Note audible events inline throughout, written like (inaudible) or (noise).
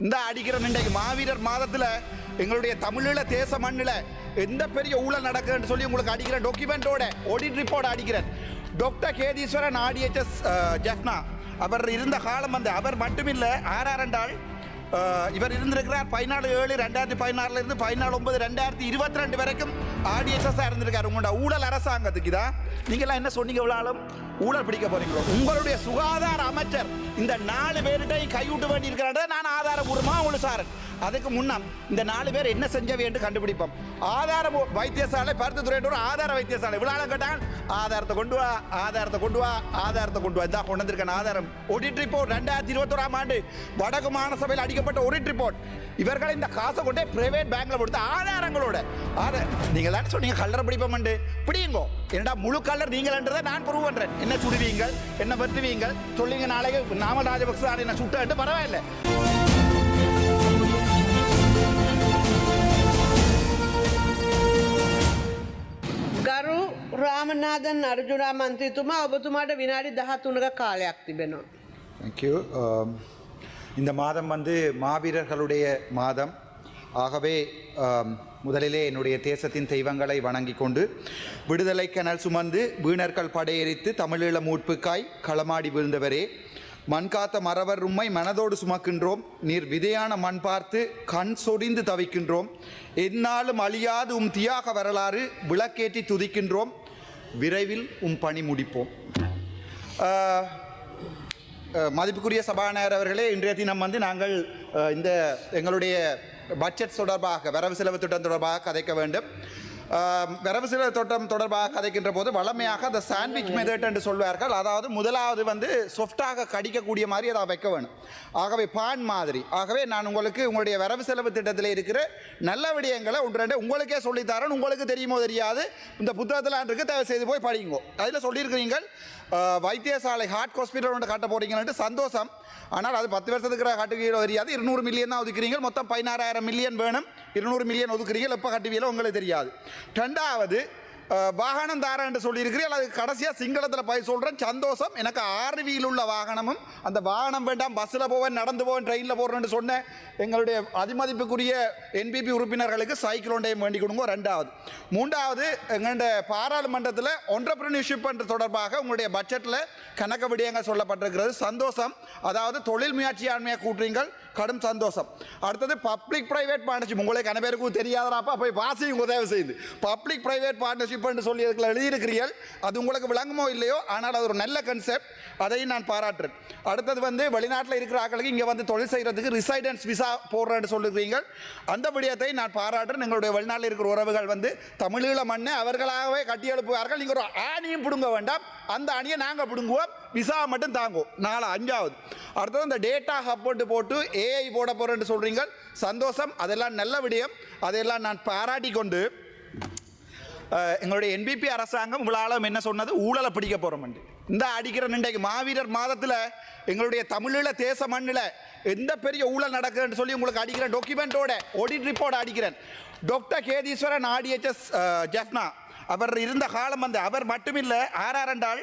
இந்த அடிக்கிற இன்றைக்கு மாவீரர் மாதத்தில் எங்களுடைய தமிழீழ தேச மண்ணில் எந்த பெரிய ஊழல் நடக்குதுன்னு சொல்லி உங்களுக்கு அடிக்கிற டாக்குமெண்டோட ஆடிட் ரிப்போர்ட் அடிக்கிறேன். டாக்டர் கேதீஸ்வரன் ஆடிஎச்எஸ் ஜெஃப்னா அவர் இருந்த காலம் வந்து அவர் மட்டுமில்லை ஆர்ஆர் என்றால் இவர் இருந்திருக்கிறார். பதினாலு ஏழு ரெண்டாயிரத்தி பதினாறுல இருந்து பதினாலு ஒன்பது ரெண்டாயிரத்தி இருபத்தி ரெண்டு வரைக்கும் ஆடிஎஸ்எஸ் இருந்திருக்காரு. உங்களோட ஊழல் அரசாங்கத்துக்கு தான் நீங்களாம் என்ன சொன்னீங்க இவ்வளவு ஊழல் பிடிக்க போறீங்களோ உங்களுடைய சுகாதார அமைச்சர் இந்த நாலு பேருகிட்டையும் கைவிட்டு வேண்டி இருக்கிறாங்க நான் ஆதாரபூர்வமாக உங்களுக்கு சார் அதுக்கு முன்னம் இந்த நாலு பேர் என்ன செஞ்சவை என்று கண்டுபிடிப்போம். ஆதார வைத்தியசாலை பருத்துத்துறையோட ஒரு ஆதார வைத்தியசாலை. இவ்வளோ கேட்டால் ஆதாரத்தை கொண்டு வா ஆதாரத்தை கொண்டு வா ஆதாரத்தை கொண்டு வா. இதான் கொண்டு வந்திருக்கேன். ஆதாரம். ஒடிட் ரிப்போர்ட் ரெண்டாயிரத்தி இருபத்தோராம் ஆண்டு வடக்கு மாநசபையில் அடிக்கப்பட்ட ஒடிட் ரிப்போர்ட் இவர்கள் இந்த காசை கொண்டே பிரைவேட் பேங்க்ல கொடுத்த ஆதாரங்களோட ஆதார நீங்கள் தானே சொன்னீங்க கல்லறை பிடிப்போம்ண்டு பிடியுங்கோ என்னடா முழு கல்லர் நீங்கள்ன்றதை நான் ப்ரூவ் பண்றேன் என்ன சுடுவீங்கள் என்ன வெட்டுவீங்கள் சொல்லிங்க நாளைக்கு நாமல் ராஜபக்ச என்ன சுட்டு பரவாயில்லை ගරු රාමනාදන් අර්ජුරා මන්ත්‍රීතුමා ඔබතුමාට විනාඩි දහතුනක කාලයක් තිබෙනවා. தேங்க்யூ இந்த மாதம் வந்து மாவீரர்களுடைய மாதம். ஆகவே முதலிலே என்னுடைய தேசத்தின் தெய்வங்களை வணங்கி கொண்டு விடுதலை கனல் சுமந்து வீணர்கள் படையெரித்து தமிழீழ மூட்புக்காய் களமாடி வீழ்ந்தவரே. மண் காத்த மறவர் உம்மை மனதோடு சுமக்கின்றோம். நீர் விதையான மண் பார்த்து கண் சொடிந்து தவிக்கின்றோம். எந்நாளும் அழியாது உம் தியாக வரலாறு விளக்கேற்றி துதிக்கின்றோம். விரைவில் உம் பணி முடிப்போம். மதிப்புக்குரிய சபாநாயகர் அவர்களே இன்றைய தினம் வந்து நாங்கள் இந்த எங்களுடைய பட்ஜெட் தொடர்பாக வரவு செலவு திட்டம் தொடர்பாக கதைக்க வேண்டும். வரவு செலவு திட்டம் தொடர்பாக கதைக்கின்ற போது வளமையாக அந்த சாண்ட்விச் மெதட் என்று சொல்வார்கள். அதாவது முதலாவது வந்து சொஃப்டாக கடிக்கக்கூடிய மாதிரி அதை வைக்க வேணும். ஆகவே பான் மாதிரி. ஆகவே நான் உங்களுக்கு உங்களுடைய வரவு செலவு திட்டத்தில் இருக்கிற நல்ல விடயங்களை ஒன்று ரெண்டு உங்களுக்கே சொல்லித்தரேன். உங்களுக்கு தெரியுமோ தெரியாது. இந்த புத்தகத்தில் இருக்கு தயவு செய்து போய் படிங்கோ அதில் சொல்லியிருக்கிறீங்கள் அஹ், வைத்தியசாலை ஹார்ட் ஹாஸ்பிட்டல் ஒன்று கட்ட போறீங்கன்ட்டு சந்தோஷம். ஆனால் அது பத்து வருஷத்துக்கு கட்டுவீங்களோ தெரியாது இருநூறு மில்லியன் தான் ஒதுக்குறீங்க. மொத்தம் பதினாறாயிரம் மில்லியன் வேணும். இருநூறு மில்லியன் ஒதுக்குறீங்க. எப்போ கட்டுவீங்களோ உங்களுக்கு தெரியாது. ரெண்டாவது வாகனம் தாரா என்று சொல்லியிருக்கிறீர்கள். அது கடைசியாக சிங்களத்தில் போய் சொல்கிறேன் சந்தோஷம். எனக்கு ஆர்வியில் உள்ள வாகனமும் அந்த வாகனம் வேண்டாம் பஸ்ஸில் போவேன் நடந்து போவேன் ட்ரெயினில் போகிறேன்னு சொன்னேன். எங்களுடைய அதிமதிப்புக்குரிய என்பிபி உறுப்பினர்களுக்கு சைக்கிள் ஒன்றையும் வேண்டி கொடுங்க. ரெண்டாவது. மூன்றாவது எங்களுடைய பாராளுமன்றத்தில் ஒன்றப்ரனிஷிப் என்ற தொடர்பாக உங்களுடைய பட்ஜெட்டில் கணக்கு விடயங்கள் சொல்லப்பட்டிருக்கிறது. சந்தோஷம். அதாவது தொழில் முயற்சியாண்மையாக கூட்டுறீங்கள். கடும் சந்தோஷம் அடுத்தது பப்ளிக் ப்ரைவேட் பார்ட்னர்ஷிப் உங்களுக்கு கன பேருக்கும் தெரியாதராப்பா போய் வாசியும் உதவி செய்து பப்ளிக் ப்ரைவேட் பார்ட்னர்ஷிப் என்று சொல்லி அதுக்குள்ள எழுதியிருக்கிறீர்கள் அது உங்களுக்கு விளங்குமோ இல்லையோ ஆனால் அது ஒரு நல்ல கன்செப்ட் அதையும் நான் பாராட்டுறேன் அடுத்தது வந்து வெளிநாட்டில் இருக்கிற ஆக்களுக்கு இங்கே வந்து தொழில் செய்கிறதுக்கு ரிசைடன்ஸ் விசா போடுறேன்னு சொல்லுகிறீங்க அந்த விடயத்தை நான் பாராட்டுறேன் எங்களுடைய வெளிநாட்டில் இருக்கிற உறவுகள் வந்து தமிழீழ மண்ணை அவர்களாகவே கட்டி எழுப்புவார்கள் நீங்கள் ஒரு ஆணியும் பிடுங்க வேண்டாம் அந்த அணியை நாங்கள் பிடுங்குவோம் விசா மட்டும் தாங்குவோம் நாலு அஞ்சாவது அடுத்தது இந்த டேட்டா ஹப்போட்டு போட்டு ஏஐ போட போகிறேன்னு சொல்கிறீங்க சந்தோஷம். அதெல்லாம் நல்ல விடயம். அதையெல்லாம் நான் பாராட்டி கொண்டு எங்களுடைய என்பிபி அரசாங்கம் உங்களாலும் என்ன சொன்னது? ஊழலை பிடிக்க போகிறோம் இந்த அடிக்கிற இன்றைக்கு மாவீரர் மாதத்தில் எங்களுடைய தமிழில் தேச மண்ணில் எந்த பெரிய ஊழல் நடக்குதுன்னு சொல்லி உங்களுக்கு அடிக்கிறேன். டாக்குமெண்ட்டோட ஆடிட் ரிப்போர்ட் அடிக்கிறேன். டாக்டர் கேதீஸ்வரன் ஆடிஎச்எஸ் ஜெஃப்னா அவர் இருந்த காலம் வந்து அவர் மட்டுமில்லை ஆர்ஆர் என்றால்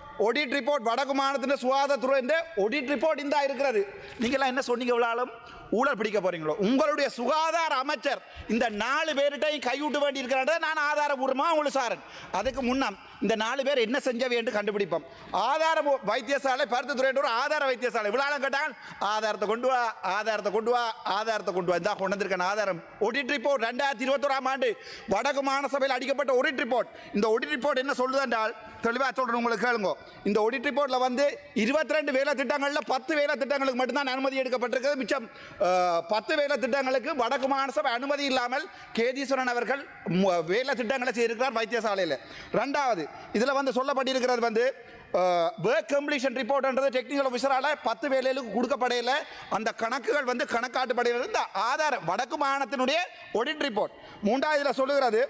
ஒடிட் ரிப்போர்ட் வடக்கு மாநிலத்தின் சுகாதாரத்துறை ஒடிட் ரிப்போர்ட் இந்த இருக்கிறது. நீங்களாம் என்ன சொன்னீங்க இவ்வளவு ஊழல் பிடிக்க போறீங்களோ? உங்களுடைய சுகாதார அமைச்சர் இந்த நாலு பேர்கிட்டையும் கைவிட்டு வேண்டி இருக்கிறாங்க நான் ஆதாரபூர்வமாக உங்களுக்கு சாரன். அதுக்கு முன்னாம் இந்த நாலு பேர் என்ன செஞ்சவை என்று கண்டுபிடிப்போம். ஆதார வைத்தியசாலை பருத்துத்துறையோட ஒரு ஆதார வைத்தியசாலை. இவ்வளோ கேட்டால் ஆதாரத்தை கொண்டு வா ஆதாரத்தை கொண்டு வா ஆதாரத்தை கொண்டு வா. இதான் கொண்டு வந்திருக்கேன் ஆதாரம். ஒடிட் ரிப்போர்ட் ரெண்டாயிரத்தி இருபத்தோராம் ஆண்டு வடக்கு மாநசபையில் அடிக்கப்பட்ட ஒடிட் ரிப்போர்ட் இந்த ஒடிட் ரிப்போர்ட் என்ன சொல்லுது என்றால் தெளிவாக சொல்கிறேன் உங்களுக்கு கேளுங்க. இந்த ஒடிட் ரிப்போர்ட்டில் வந்து இருபத்தி ரெண்டு வேலை திட்டங்களில் பத்து வேலை திட்டங்களுக்கு மட்டும்தான் அனுமதி எடுக்கப்பட்டிருக்கிறது. மிச்சம் பத்து வேலை திட்டங்களுக்கு வடக்கு மாகாண சபை அனுமதி இல்லாமல் கேதீஸ்வரன் அவர்கள் வேலை திட்டங்களை செய்திருக்கிறார் வைத்தியசாலையில். ரெண்டாவது இதில் வந்து சொல்லப்பட்டிருக்கிறது வந்து ஒர்க் கம்ப்ளீஷன் ரிப்போர்ட்ன்றது டெக்னிக்கல் ஆஃபீஸரால் பத்து வேலைகளுக்கு கொடுக்கப்படையில். அந்த கணக்குகள் வந்து கணக்காட்டுப்படையில் இந்த ஆதாரம் வடக்கு மாகாணத்தினுடைய ஒடிட் ரிப்போர்ட் மூன்றாவது இதில் சொல்லுகிறது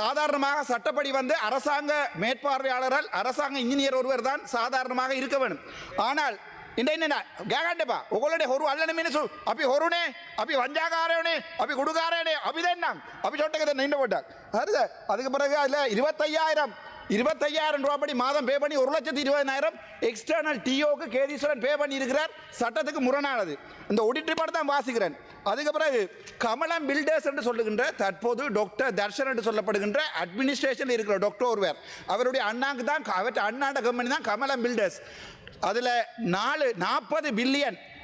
சாதாரணமாக சட்டப்படி வந்து அரசாங்க மேற்பார்வையாளரால் அரசாங்க இன்ஜினியர் ஒருவர் தான் சாதாரணமாக இருக்க வேண்டும். ஆனால் இந்த என்ன கேகாண்டப்பா உங்களுடைய ஒரு அல்லன மினிசு அப்படி ஒருனே அப்படி வஞ்சாகாரனே அப்படி குடுகாரனே அப்படிதான் அப்படி சொட்டக்கதை நின்று போட்டார். அதுதான் அதுக்கு பிறகு அதில் இருபத்தையாயிரம் இருபத்தையாயிரம் ரூபாய் படி மாதம் பே பண்ணி ஒரு லட்சத்தி இருபதாயிரம் எக்ஸ்டர்னல் டிஓக்கு கேதீஸ்வரன் பே பண்ணி இருக்கிறார் சட்டத்துக்கு முரணானது. இந்த ஒடிட் ரிப்போர்ட் தான் வாசிக்கிறேன். அதுக்கு பிறகு கமலம் பில்டர்ஸ் என்று சொல்லுகின்ற தற்போது டாக்டர் தர்ஷன் என்று சொல்லப்படுகின்ற அட்மினிஸ்ட்ரேஷன் இருக்கிற டாக்டர் ஒருவர். அவருடைய அண்ணாக்கு தான் அவற்றை அண்ணாண்ட கம்பெனி தான் கமலம் பில்டர்ஸ் அதில் நாலு நாற்பது billion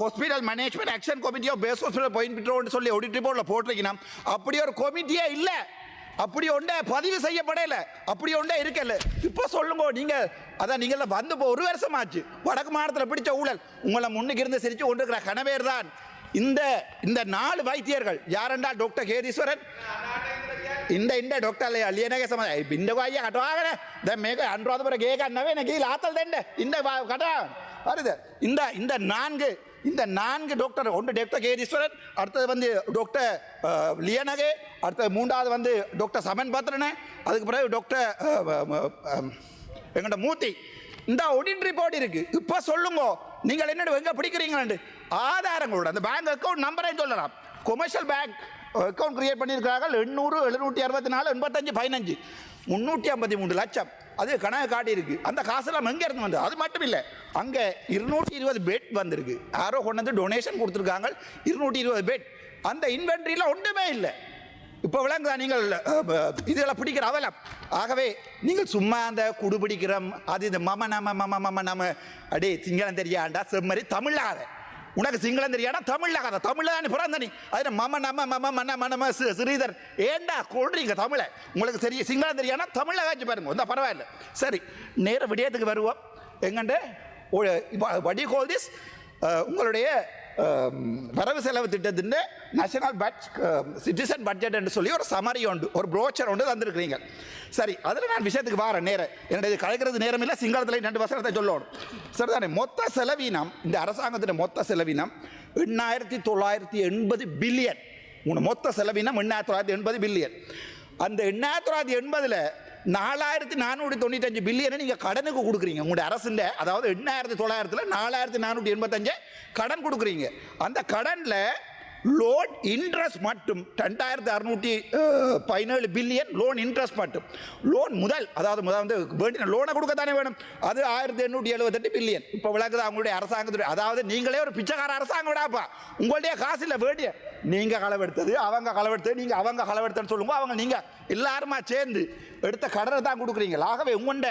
hospital management action committee of base hospital போயிட்டு சொல்லி ஆடிட் ரிப்போர்ட்டில் போட்டிருக்கணும் அப்படி ஒரு கமிட்டியே இல்லை. அப்படி ஒன்று பதிவு செய்யப்படல. அப்படி ஒன்றே இருக்கல. இப்போ சொல்லுங்க நீங்கள் அதான் நீங்கள் வந்து இப்போ ஒரு வருஷம் ஆச்சு வடக்கு மாநிலத்தில் பிடிச்ச ஊழல். உங்களை முன்னுக்கு இருந்து சிரித்து கொண்டிருக்கிற கணவேர் தான். இந்த இந்த நாலு வைத்தியர்கள் யாரென்றால் டாக்டர் கேதீஸ்வரன்? இந்த இந்த டாக்டர் அள்ளியனே சம இந்த வாயை கட்டுவாங்கண்ணே இந்த மேக அன்றாவது பிறகு கேட்க அண்ணவே எனக்கு ஆத்தல் தண்டே. இந்த கட்டான் இந்த நான்கு இந்த நான்கு டாக்டர் ஒன்று டாக்டர் கேதீஸ்வரன் அடுத்தது வந்து டாக்டர் லியனகே அடுத்தது மூன்றாவது வந்து டாக்டர் சமன் பத்ரனே அதுக்கு பிறகு டாக்டர் எங்கள்கிட்ட மூர்த்தி. இந்த ஒடிட் ரிப்போர்ட் இருக்கு. இப்போ சொல்லுங்க. நீங்கள் என்ன எங்கே பிடிக்கிறீங்களாண்டு ஆதாரங்களோட அந்த பேங்க் அக்கௌண்ட் நம்பரையும் சொல்லலாம். கொமர்ஷியல் பேங்க் அக்கௌண்ட் கிரியேட் பண்ணியிருக்கிறார்கள். எண்ணூறு எழுநூற்றி அறுபத்தி நாலு எண்பத்தஞ்சு பதினஞ்சு. முந்நூற்றி ஐம்பத்தி மூணு லட்சம். அது கணக்கு காட்டியிருக்கு. அந்த காசெல்லாம் எங்கே இருந்து வந்தது? அது மட்டும் இல்லை. அங்கே இருநூற்றி இருபது பெட் வந்திருக்கு. யாரோ கொண்டு வந்து டொனேஷன் கொடுத்துருக்காங்க. இருநூற்றி இருபது பெட் அந்த இன்வென்ட்ரியில் ஒன்றுமே இல்லை. இப்போ விளங்குதா நீங்கள் இதெல்லாம் பிடிக்கிற அவலம்? ஆகவே நீங்கள் சும்மா அந்த குடுபிடிக்கிறோம் அது இந்த மம நம மம மம நம அடே சிங்களம் தெரியாண்டா? செம்மறி தமிழாத உனக்கு சிங்களம் தெரியாடா கதை. தமிழ்ல தானே பிறந்த நீ அதில் மம நம மம மன மனம ஸ்ரீதர் ஏண்டா கொள்றீங்க தமிழை? உங்களுக்கு சரி சிங்களம் தெரியானா தமிழை காய்ச்சி பாருங்க. இந்த பரவாயில்ல. சரி நேர விடயத்துக்கு வருவோம். எங்கண்டு? வடி கோல் திஸ் உங்களுடைய Um, வரவு செலவு திட்டத்தின் நேஷனல் பட் சிட்டிசன் பட்ஜெட் என்று சொல்லி ஒரு சமரி உண்டு ஒரு ப்ரோச்சர் ஒன்று தந்திருக்கிறீங்க. சரி அதில் நான் விஷயத்துக்கு வரேன் நேரம் என்னுடைய கலைக்கிறது நேரம் இல்லை சிங்களத்தில் ரெண்டு வசனத்தை சொல்லணும். சரிதானே? மொத்த செலவீனம் இந்த அரசாங்கத்தின் மொத்த செலவீனம் எண்ணாயிரத்தி தொள்ளாயிரத்தி எண்பது பில்லியன் உன மொத்த செலவீனம் எண்ணாயிரத்தி தொள்ளாயிரத்தி எண்பது பில்லியன் அந்த எண்ணாயிரத்தி தொள்ளாயிரத்தி எண்பதில் நாலாயிரத்தி நானூற்றி தொண்ணூத்தஞ்சு பில்லியனை நீங்கள் கடனுக்கு கொடுக்குறீங்க. உங்களுடைய அரசுண்ட அதாவது எண்ணாயிரத்தி தொள்ளாயிரத்தில் நாலாயிரத்தி நானூற்றி எண்பத்தஞ்சு கடன் கொடுக்குறீங்க. அந்த கடனில் லோன் இன்ட்ரெஸ்ட் மட்டும் ரெண்டாயிரத்தி அறுநூற்றி பதினேழு பில்லியன் லோன் இன்ட்ரெஸ்ட் மட்டும். லோன் முதல் அதாவது முதல் வந்து வேண்டிய லோனை கொடுக்க தானே வேணும். அது ஆயிரத்தி எண்ணூற்றி எழுபத்தெட்டு பில்லியன் இப்போ விளக்குது அவங்களுடைய அரசாங்கத்துடைய அதாவது நீங்களே ஒரு பிச்சைக்கார அரசாங்கம் விடாப்பா உங்களுடைய காசு இல்லை வேண்டிய. நீங்கள் களவெடுத்தது அவங்க களவெடுத்தது நீங்கள் அவங்க களவெடுத்தன்னு சொல்லுங்க அவங்க நீங்கள் எல்லாருமா சேர்ந்து எடுத்த கடனை தான் கொடுக்குறீங்க ஆகவே உங்கள்ட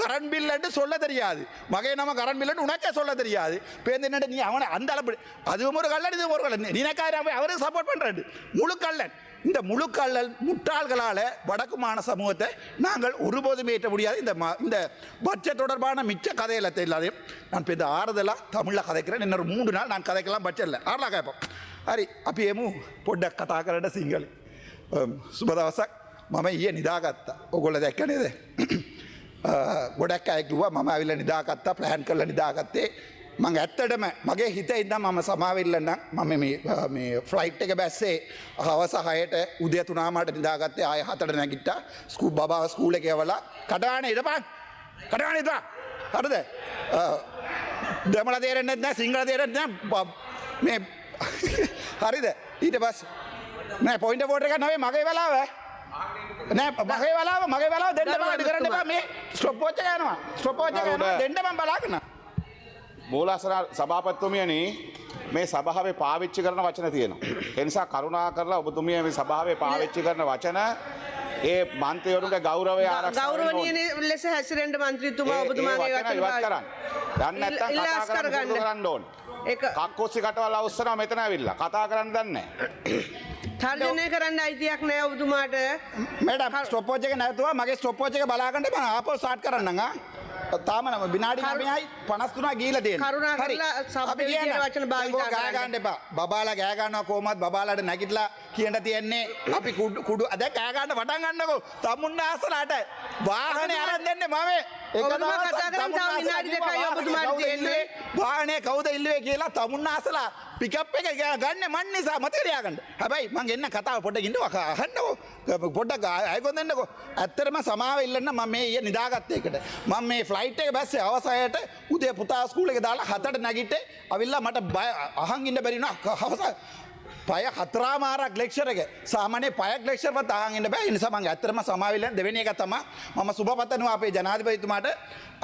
கரண்ட் பில்லுன்னு சொல்ல தெரியாது. மகை நம்ம கரண்ட் பில்லுன்னு உனக்கே சொல்ல தெரியாது. பேருந்து என்னட்டு நீ அவனை அந்த அளவு அதுவும் ஒரு கல்லன் இதுவும் ஒரு கல்லன் நினைக்காரு அவரும் சப்போர்ட் பண்ணுறாரு முழு இந்த முழு கல்லல் முட்டாள்களால் வடக்கு மாண சமூகத்தை நாங்கள் ஒருபோதும் ஏற்ற முடியாது. இந்த ம இந்த பட்ஜெட் தொடர்பான மிச்ச கதையில தெரியாதையும் நான் இப்போ இந்த ஆறுதலாக தமிழில் கதைக்கிறேன். இன்னொரு மூன்று நாள் நான் கதைக்கலாம் பட்ஜெட்டில் ஆறலாக கேட்போம் அரி அப்பயேமும் பொட்ட கதாக்கரட சிங்கல் சுபதாசக் මම ඊය නිදාගත්තා. ඔගොල දැක්ක නේද? (clears throat) ගොඩක් අයකිවා මම ඇවිල්ල නිදාගත්තා ප්ලෑන් කරල නිදාගත්තේ. මං ඇත්තටම මගේ හිත ඉදම් මම සමාවිල්ලන්න මම මේ- මේ ෆ්ලයිට් එක බැස්සේ හවස හයට උදය තුනාමට නිදාගත්තේ ආය හතට නැගිට්ට. ස්කූ බාව ස්කූල කියවලා කටවාන ඉටපන් කටවාන ඉතා හරද? දෙමල තේරෙන්නෙත් නෑ සිංහල තේරෙත් නෑ. බ- මේ (laughs) හරිද? ඊට පස් නෑ පොයින්ට පෝට එක නවේ මගේ වෙලාව. නෑ මගේ වෙලාව මගේ වෙලාව දෙන්න අඩි කරන්න එපා මේ ස්ටොප්පෝච්ච යනවා ස්ටොපෝච්ච යනවා දෙන්නම බලාගන්න මූලසන සභාපත්තුමියනි මේ සභාවේ පාවිච්චි කරන වචන තියෙනවා. එනිසා කරුණා කරලා ඔබතුමිය මේ සභාවේ පාවිච්චි කරන වචන ඒ මන්ත්‍රවරුන්ට ගෞරවය ආරක්ෂා. ගෞරවනීය ලෙස හැසිරෙන්ට මන්ත්‍රීතුමා ඒ- ඒ ඔබතුමාගේ වචන ඉවත් කරන්න. දන්නේ නැත්නම් ඉල්ල- කතා කරන්න කරන්න ඕන. ඒක කක්කොස්සි කටවල් අවස්සනවා මෙතන ඇවිල්ලා. කතා කරන්න දන්නේ නැහැ. තර්ජනය කරන්න අයිතියක් නෑ ඔබතුමාට. මට ස්ටොපෝච් එක නැතුවා මගේ ස්ටොපෝච් එක බලාගන්න මම ආපහු ස්ටාර්ට් කරන්න නංගා තාම නම විනාඩි 9යි 53 ගිහිලා දෙන්න කරුණා කරලා සබ් වචන භාවිතා කරන්න. ගන්න එපා. බබාලා ගෑ ගන්නවා කොහොමත්. බබාලාට නැගිටලා කියන්න තියන්නේ අපි කුඩු අද කෑ ගන්න පටන් ගන්නකෝ. තමුන්නාසලාට වාහනේ අරන් දෙන්නේ මම. වාහනේ කවුද ඉල්ලුවේ කියලා තමුන්න ආසලා පිකප් එක ගන්න මන් නිසා මතකරයාගන්න හැබැයි මං එන්න කතාව පොඩ ඉන්න අහන්නකෝ. පොඩ්ඩක් අයකො දෙන්නකෝ ඇත්තරම සමාව ඉල්ලන්න මම මේ ඊය නිදාගත්තයකට මම මේ ෆ්ලයිට් එක බැස්සේ අවසයට උදේ පුතා ස්කූල එක දාලා හතට නැගිට අවිල්ලා මට බය අහන් ඉන්න බැරින හවස පය හතරාමාරක් ලෙක්ෂර එක. සාමානය පයක් ලෙක්ෂරවත් අහන්න බෑ. නිසා මං ඇත්තරම සමාවිල්ල දෙවෙනි එක තම මම සුභපතනවා අපේ ජනාධිපතිතුමාට.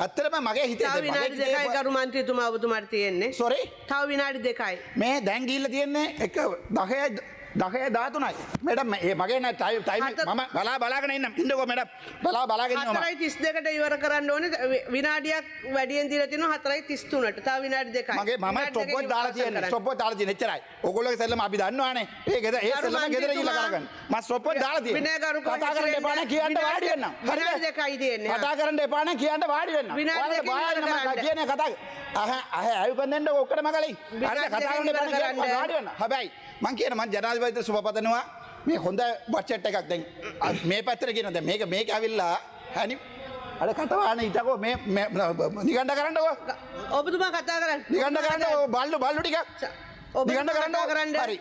ඇත්තරම මගේ හිතේ තව විනාඩි දෙකයි ගරු මන්ත්‍රීතුමා ඔබතුමාට තියෙන්නේ. සොරේ තව විනාඩි දෙකයි. මේ දැන්ගිල්ල තියෙන්නේ එක දහය දහය ධාතුනයි. මෙට ඒ මගේ නෑ ටයි ටයි ම බලා බලාගෙන ඉන්න ඉන්නකො මෙට බලා බලාගෙන හතරයි තිස් දෙකට ඉවර කරන්න ඕන. විනාඩියක් වැඩියෙන් දිල තින හතරයි තිස්තුනට තා විනාඩි දෙකයි. මගේ ම විනාඩි ටොපොත් දෙකකින් දාලා තියෙන. ස්ටොපොත් දාලා තියෙන එච්චරයි. ඔයගොල්ලෝ සෙල්ලම අපි දන්නවානේ. ඒ ගෙද ඒ ගරු සෙල්ලම ගෙදර ගිහලා කරගන්න. මම ස්ටොපොත් දාලා තියෙන විනයගරුක කතා කරන්න එපා නේ කියන්න වාඩි වෙන්න විනාඩි දෙකයි තියෙන්නේ. කතා කරන්න එපා නේ කියන්න වාඩි වෙන්න විනාඩි නම් කරන්න. කියන්නේ කතා අහ අහ අයුපන් දෙන්න ඔක්කොටම විනාඩි හරිද කතා කරන්න එපා නේ. වාඩි වෙන්න හැබැයි මං කියන මං ජනාධිපතිට සුබපතනවා මේ හොඳ බච්චට් එකක් දැන්. මේ පැත්තට කියන දැන් මේක මේක ඇවිල්ලා හැනි. අර කටවාන හිටකෝ. මේ නිගණ්ඩ කරන්නකෝ ඔබතුමා කතා කරන්න නිගණ්ඩ කරන්න බල්ලු බල්ලු ටික නිගණ්ඩ කරන්න කරන්න හරි.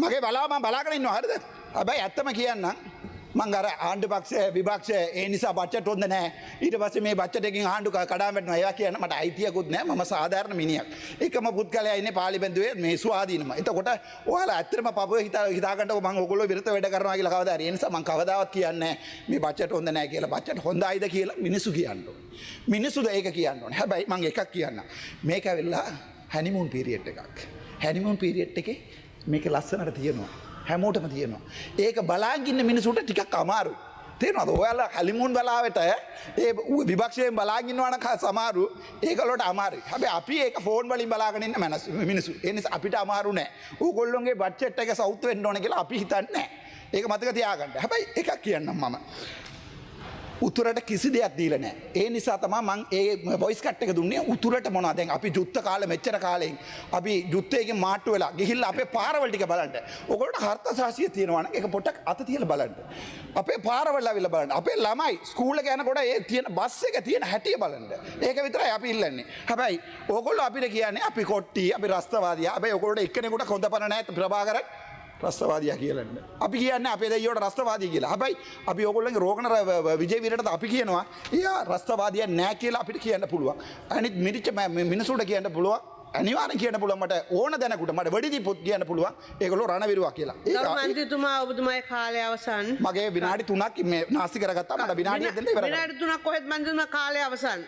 මගේ බලාම බලාගෙන ඉන්නවා. හරිද? හැබැයි ඇත්තම කියන්න මං අර ආණ්ඩු පක්ෂ විභක්ෂ ඒ නිසා බච්චට හොඳ නෑ ඊට පස්සේ මේ බච්චට එකකින් ආණ්ඩු කඩා වැටෙනවා. ඒවා කියන්න මට අයිතියකුත් නෑ මම සාධාරණ මිනිහෙක්. එකම පුද්ගලයා ඉන්නේ පාර්ලිමේන්තුවේ මේ ස්වාධීනම. එතකොට ඔයාලා ඇත්තටම පපුව හිතා හිතාගන්නකො මං ඔයගොල්ලෝ විරුද්ධ වැඩ කරනවා කියලා කවදා හරි ඒ නිසා මං කවදාවත් කියන්නේ නෑ මේ බච්චට හොඳ නෑ කියලා. බච්චට හොඳයිද කියලා මිනිස්සු කියන්න ඕනේ. මිනිස්සුද ඒක කියන්න ඕනේ. හැබැයි මං එකක් කියන්න. මේක ඇවිල්ලා හැනිමුන් පීරියට් එකක්. හැනිමුන් පීරියට් එකේ මේක ලස්සනට තියෙනවා. හැමෝටම තියෙනවා. ඒක බලාගින්න මිනිසුට ටිකක් අමාරු. තේරනද ඔයාලා කලිමුන් බලාවට ඒ විභක්ෂයෙන් බලාගින්නවන සමාරු ඒකලොට අමාරු හැබ අපි ඒක ෆෝන් වලින් බලාගෙනන්න මැනස් මිනිසු එනිස අපිට අමාරු නෑ. ඌගොල්ලොන්ගේ බච්චෙට් එක සෞත්වෙන් ඕන කියලා අපි හිතන්න ඒක මතක තියාගන්න. හැබයි එකක් කියන්නම් මම. උතුරට කිසි දෙයක් දීල නෑ ඒ නිසා තම මං ඒ බොයිස් කට් එක දුන්නේ උතුරට මොනා දැන් අපි ජුත්ත කාල මෙච්චර කාලෙන් අපි ජුත්තයගේ මාට්ටු වෙලා ගිහිල්ල අපේ පාරවල්ටික බලන්ට ඔකොට හර්ත සාසිය තියෙනවන එක පොටක් අත තියල බලන්ට අපේ පාරවල්ල විල බලන්න. අපේ ළමයි ස්කූල ගැනකොට ඒ තියෙන බස් එක තියෙන හැටිය බලන්ට ඒක විතරයි අපි ඉල්ලන්නේ. හැබැයි ඕකොල්ල අපිට කියන්නේ අපි කොට්ටි අපි රස්තවාදය. අපේ ඔකොට එක්කනෙකුට කොඳ පන ඇත ප්‍රභාකරක් රස්තවාදයක් කියලන්න අපි කියන්න අපේ දයිවට රස්තවාදී කියලා. හැබයි අපි ඔකොල්ලගේ රෝගණ විජයවිරට අපි කියනවා ඒ රස්තවාදය නෑ කියලා අපිට කියන්න පුළුවන්. අනිත් මිරිච්ච මිනිසුට කියන්න පුළුවන්. අනිවාර කියන පුළුවන්මට ඕන දැනකුට මට වඩිදි පුත් කියන්න පුළුවන්. ඒකොලො රණවිරුවක් කියලා. ගරු ඒ මන්ත්‍රතුමා ඔබතුමයි කාලය අවසන්. මගේ විනාඩි තුනක් මේ නාස්ති කරගත්තා. මට කරන්න. විනාඩි තුනක් කොහෙත් මන්ත්‍රතුමා කාලය අවසන්.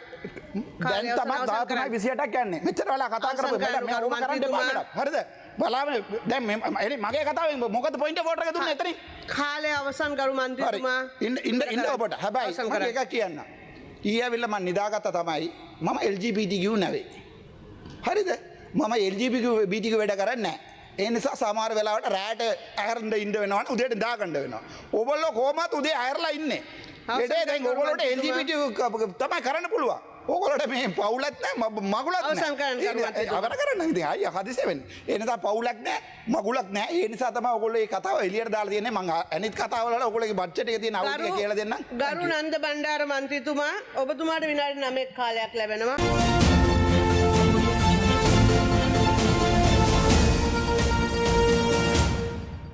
දැන් තමයි දාතුනයි විසියටක් යන්නේ. මෙච්චර වෙලා කතා කරපු. හරිද බලාම දැන් එනේ මගේ කතාවෙන් මොකද පොයින්ට් වෝට් එක දුන්නේ? එතනින්. කාලය අවසන් ගරු මන්ත්‍රතුමා ඉන්න ඉන්න ඉන්න ඔබට. හැබැයි. එකක් කියන්න ඊ ඇවිල්ල මං නිදාගත්ත තමයි මම LGBTQ නැවේ. හරිද? මම LGBTQ වැඩ කරන්න ඒ නිසා සමාර වෙලාවට රෑට ඇහරන්ට ඉන්ඩ වෙනවන උදේට දාගණඩ වෙනවා. ඔබල්ල කෝමත් උදේ අයරලා ඉන්න. එඩේ දැන් මන්ත්‍රීතුමා. LGBTQ තමයි කරන්න පුළුවන් ඕකොලට මේ පවුලත් නෑ මගුලත්. අවර කරන්න ඉති අය හදිසෙවෙන් එනතා පවුලක් නෑ මගුලක් නෑ. ඒ නිසා තම ඔගොලේ කතාව එලියට දාලා තියන්නේ. මං අනිත් කතාවල ඔගොලගේ බච්චට තියෙන අවුල කියලා දෙන්න ගරු නන්ද බණ්ඩාර මන්ත්‍රීතුමා ඔබතුමාට විනාඩි නමෙක් කාලයක් ලැබෙනවා